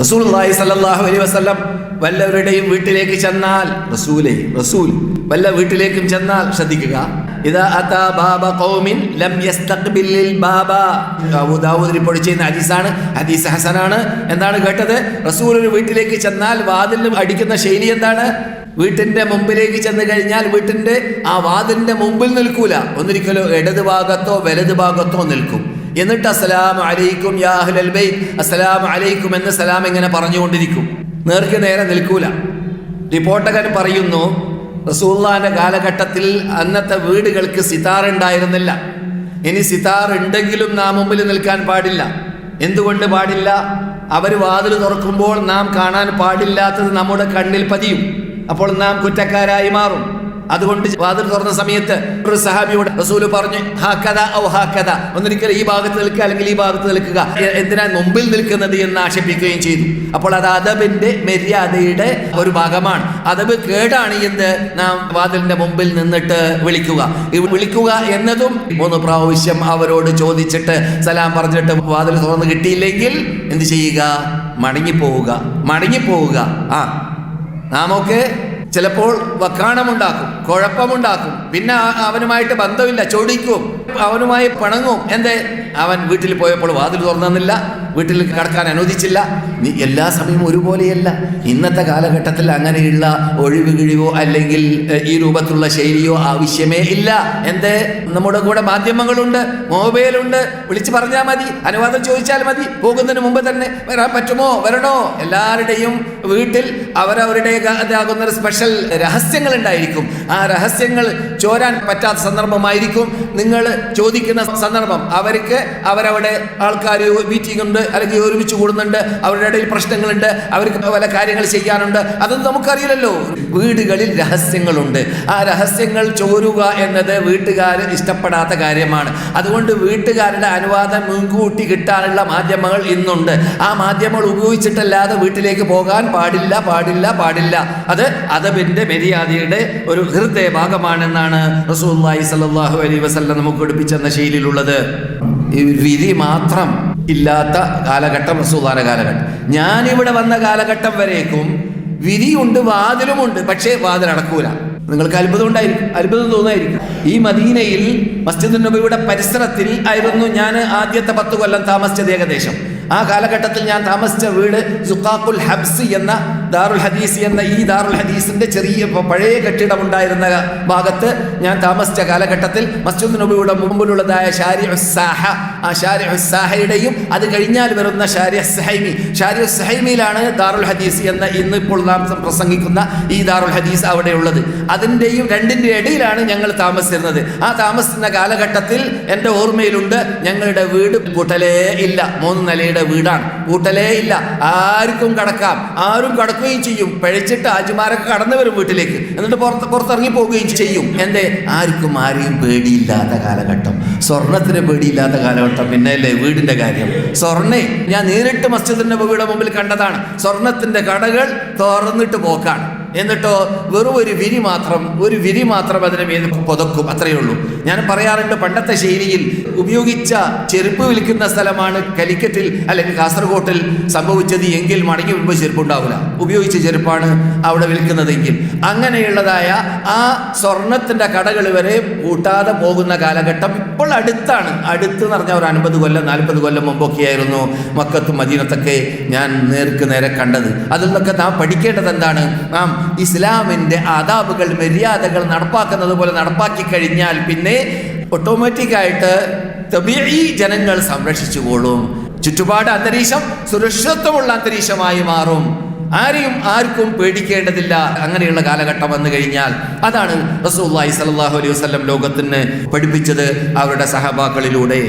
റസൂലുള്ളാഹി സ്വല്ലല്ലാഹു അലൈഹി വസല്ലം വല്ലവരുടെയും വീട്ടിലേക്ക് ചെന്നാൽ റസൂലേ റസൂൽ വല്ല വീട്ടിലേക്കും ചെന്നാൽ ശ്രദ്ധിക്കുക. റിപ്പോർട്ട് ചെയ്യുന്ന ഹദീസ് ഹസനാണ് എന്താണ് കേട്ടത്. റസൂൽ ഒരു വീട്ടിലേക്ക് ചെന്നാൽ വാതിലിന് അടിക്കുന്ന ശൈലി എന്താണ്? വീട്ടിന്റെ മുമ്പിലേക്ക് ചെന്ന് കഴിഞ്ഞാൽ വീട്ടിന്റെ ആ വാതിലിന്റെ മുമ്പിൽ നിൽക്കൂല. ഒന്നിരിക്കലോ ഇടത് ഭാഗത്തോ വലത് ഭാഗത്തോ നിൽക്കും. എന്നിട്ട് അസ്സലാം അലൈക്കും യാ അഹ്ലൽ അസ്സലാം അലൈക്കും എന്ന് സലാം ഇങ്ങനെ പറഞ്ഞുകൊണ്ടിരിക്കും. നേർക്ക് നേരെ നിൽക്കൂല. റിപ്പോർട്ടകൻ പറയുന്നു റസൂള്ളാന്റെ കാലഘട്ടത്തിൽ അന്നത്തെ വീടുകൾക്ക് സിതാർ ഉണ്ടായിരുന്നില്ല. ഇനി സിതാർ ഉണ്ടെങ്കിലും നാം മുമ്പിൽ നിൽക്കാൻ പാടില്ല. എന്തുകൊണ്ട് പാടില്ല? അവർ വാതിൽ തുറക്കുമ്പോൾ നാം കാണാൻ പാടില്ലാത്തത് നമ്മുടെ കണ്ണിൽ പതിയും. അപ്പോൾ നാം കുറ്റക്കാരായി മാറും. അതുകൊണ്ട് വാതിൽ തുറന്ന സമയത്ത് ഒരു സഹാബിയോട് റസൂൽ പറഞ്ഞു ഹാക്കഥ ഔ ഹാക്കഥ. ഒന്നിരിക്കൽ ഈ ഭാഗത്ത് നിൽക്കുക അല്ലെങ്കിൽ ഈ ഭാഗത്ത് നിൽക്കുക. എന്തിനാ മുമ്പിൽ നിൽക്കുന്നത് എന്ന് ആക്ഷേപിക്കുകയും ചെയ്തു. അപ്പോൾ അത് അദബിന്റെ മര്യാദയുടെ ഒരു ഭാഗമാണ്. അദബ് കേടാണ് എന്ന് നാം വാതിലിന്റെ മുമ്പിൽ നിന്നിട്ട് വിളിക്കുക. വിളിക്കുക എന്നതും മൂന്ന് പ്രാവശ്യം അവരോട് ചോദിച്ചിട്ട് സലാം പറഞ്ഞിട്ട് വാതിൽ തുറന്ന് കിട്ടിയില്ലെങ്കിൽ എന്ത് ചെയ്യുക? മടങ്ങിപ്പോവുക. മടങ്ങിപ്പോവുക. ആ നാമൊക്കെ ചിലപ്പോൾ വക്കാണമുണ്ടാക്കും കുഴപ്പമുണ്ടാക്കും. പിന്നെ അവനുമായിട്ട് ബന്ധമില്ല ചൊടിക്കും അവനുമായി പിണങ്ങും. എന്തേ? അവൻ വീട്ടിൽ പോയപ്പോൾ വാതിൽ തുറന്നില്ല വീട്ടിൽ കടക്കാൻ അനുവദിച്ചില്ല. നീ എല്ലാ സമയവും ഒരുപോലെയല്ല. ഇന്നത്തെ കാലഘട്ടത്തിൽ അങ്ങനെയുള്ള ഒഴിവ് കിഴിവോ അല്ലെങ്കിൽ ഈ രൂപത്തിലുള്ള ശൈലിയോ ആവശ്യമേ ഇല്ല. എന്തേ? നമ്മുടെ കൂടെ മാധ്യമങ്ങളുണ്ട് മൊബൈലുണ്ട്. വിളിച്ചു പറഞ്ഞാൽ മതി. അനുവാദം ചോദിച്ചാൽ മതി. പോകുന്നതിന് മുമ്പ് തന്നെ വരാൻ പറ്റുമോ? വരണോ? എല്ലാവരുടെയും വീട്ടിൽ അവരവരുടെ ഇതാകുന്ന ഒരു സ്പെഷ്യൽ രഹസ്യങ്ങൾ ഉണ്ടായിരിക്കും. ആ രഹസ്യങ്ങൾ ചോരാൻ പറ്റാത്ത സന്ദർഭമായിരിക്കും. നിങ്ങൾ ചോദിക്കുന്ന സന്ദർഭം അവർക്ക് അവരവിടെ ആൾക്കാർ മീറ്റിംഗ് ഉണ്ട്. അല്ലെങ്കിൽ ഒരുമിച്ച് കൂടുന്നുണ്ട് അവരുടെ ഇടയിൽ പ്രശ്നങ്ങളുണ്ട് അവർക്ക് പല കാര്യങ്ങൾ ചെയ്യാനുണ്ട് അതൊന്നും നമുക്കറിയില്ലല്ലോ. വീടുകളിൽ രഹസ്യങ്ങളുണ്ട്. ആ രഹസ്യങ്ങൾ ചോരുക എന്നത് വീട്ടുകാർ ഇഷ്ടപ്പെടാത്ത കാര്യമാണ്. അതുകൊണ്ട് വീട്ടുകാരുടെ അനുവാദം മുൻകൂട്ടി കിട്ടാനുള്ള മാധ്യമങ്ങൾ ഇന്നുണ്ട്. ആ മാധ്യമങ്ങൾ ഉപയോഗിച്ചിട്ടല്ലാതെ വീട്ടിലേക്ക് പോകാൻ പാടില്ല പാടില്ല പാടില്ല. അത് അതബിന്റെ മര്യാദയുടെ ഒരു ഹൃദയ ഭാഗമാണെന്നാണ് റസൂല്ലായി സല്ലല്ലാഹു അലൈഹി വസല്ലം നമുക്ക് എടുപ്പിച്ചെന്ന ശൈലിയിലുള്ളത്. ഈ വിധി മാത്രം ഇല്ലാത്ത കാലഘട്ടം റസൂദാന കാലഘട്ടം. ഞാനിവിടെ വന്ന കാലഘട്ടം വരേക്കും വിധിയുണ്ട് വാതിലുമുണ്ട് പക്ഷേ വാതിൽ അടക്കൂല. നിങ്ങൾക്ക് അത്ഭുതം ഉണ്ടായിരിക്കും അത്ഭുതം തോന്നായിരിക്കും. ഈ മദീനയിൽ മസ്ജിദ് നബിയുടെ പരിസരത്തിൽ ആയിരുന്നു ഞാൻ ആദ്യത്തെ പത്ത് കൊല്ലം താമസിച്ചത് ഏകദേശം. ആ കാലഘട്ടത്തിൽ ഞാൻ താമസിച്ച വീട് സുഖാഖുൽ ഹബ്സ് എന്ന ദാറുൽ ഹദീസ് എന്ന ഈ ദാറുൽ ഹദീസിന്റെ ചെറിയ പഴയ കെട്ടിടം ഉണ്ടായിരുന്ന ഭാഗത്ത് ഞാൻ താമസിച്ച കാലഘട്ടത്തിൽ മസ്ജിദ് നബിയുടെ മുമ്പിലുള്ളതായ ഷാരി ഉസ്സാഹ ആ ഷാരി ഉസ്സാഹയുടെയും അത് കഴിഞ്ഞാൽ വരുന്ന ഷാരി സഹൈമി. ഷാരി സഹൈമിയിലാണ് ദാറുൽ ഹദീസ് എന്ന ഇന്ന് ഇപ്പോൾ നാം പ്രസംഗിക്കുന്ന ഈ ദാറുൽ ഹദീസ് അവിടെയുള്ളത്. അതിന്റെയും രണ്ടിന്റെ ഇടയിലാണ് ഞങ്ങൾ താമസിച്ചിരുന്നത്. ആ താമസിക്കുന്ന കാലഘട്ടത്തിൽ എന്റെ ഓർമ്മയിലുണ്ട് ഞങ്ങളുടെ വീട് പുട്ടലേ ഇല്ല. മൂന്ന് നിലയുടെ വീടാണ്. പൂട്ടലേ ഇല്ല. ആർക്കും കടക്കാം. ആരും കടക്കുകയും ചെയ്യും. പിഴച്ചിട്ട് ആജിമാരൊക്കെ കടന്നു വരും വീട്ടിലേക്ക്. എന്നിട്ട് പുറത്ത് പുറത്തിറങ്ങി പോവുകയും ചെയ്യും. എന്തേ? ആർക്കും ആരെയും പേടിയില്ലാത്ത കാലഘട്ടം. സ്വർണത്തിന് പേടിയില്ലാത്ത കാലഘട്ടം. പിന്നെ അല്ലേ വീടിന്റെ കാര്യം. സ്വർണേ ഞാൻ നേരിട്ട് മസ്ജിദിന്റെ വീട് മുമ്പിൽ കണ്ടതാണ്. സ്വർണത്തിന്റെ കടകൾ തുറന്നിട്ട് പോക്കാണ്. എന്നിട്ടോ വെറും ഒരു വിരി മാത്രം ഒരു വിരി മാത്രം അതിനെ മേൽ പുതക്കും. അത്രയേ ഉള്ളൂ. ഞാൻ പറയാറുണ്ട് പണ്ടത്തെ ശൈലിയിൽ ഉപയോഗിച്ച ചെരുപ്പ് വിൽക്കുന്ന സ്ഥലമാണ് കലിക്കറ്റിൽ അല്ലെങ്കിൽ കാസർഗോട്ടിൽ സംഭവിച്ചത് എങ്കിൽ മടങ്ങി വരുമ്പോൾ ചെരുപ്പ് ഉണ്ടാവില്ല ഉപയോഗിച്ച ചെരുപ്പാണ് അവിടെ വിൽക്കുന്നതെങ്കിൽ. അങ്ങനെയുള്ളതായ ആ സ്വർണത്തിന്റെ കടകൾ വരെ കൂട്ടാതെ പോകുന്ന കാലഘട്ടം ഇപ്പോൾ അടുത്താണ്. അടുത്ത് എന്ന് പറഞ്ഞാൽ ഒരു അൻപത് കൊല്ലം നാൽപ്പത് കൊല്ലം മുമ്പൊക്കെയായിരുന്നു മക്കത്തും മദീനത്തൊക്കെ ഞാൻ നേർക്ക് നേരെ കണ്ടത്. അതിൽ നിന്നൊക്കെ നാം പഠിക്കേണ്ടത് എന്താണ്? നാം ഇസ്ലാമിന്റെ ആദാബുകൾ മര്യാദകൾ നടപ്പാക്കുന്നത് പോലെ നടപ്പാക്കി കഴിഞ്ഞാൽ പിന്നെ ഓട്ടോമാറ്റിക്കായിട്ട് തബീഈ ജനങ്ങൾ സംരക്ഷിച്ചുകൊള്ളും ചുറ്റുപാട് അന്തരീക്ഷം സുരക്ഷിതത്വമുള്ള അന്തരീക്ഷമായി മാറും. ആരെയും ആർക്കും പേടിക്കേണ്ടതില്ല. അങ്ങനെയുള്ള കാലഘട്ടം വന്നു കഴിഞ്ഞാൽ അതാണ് റസൂല്ലായി സല്ലല്ലാഹു അലൈഹി വസല്ലം ലോകത്തിന് പഠിപ്പിച്ചത് അവരുടെ സഹബാക്കളിലൂടെ.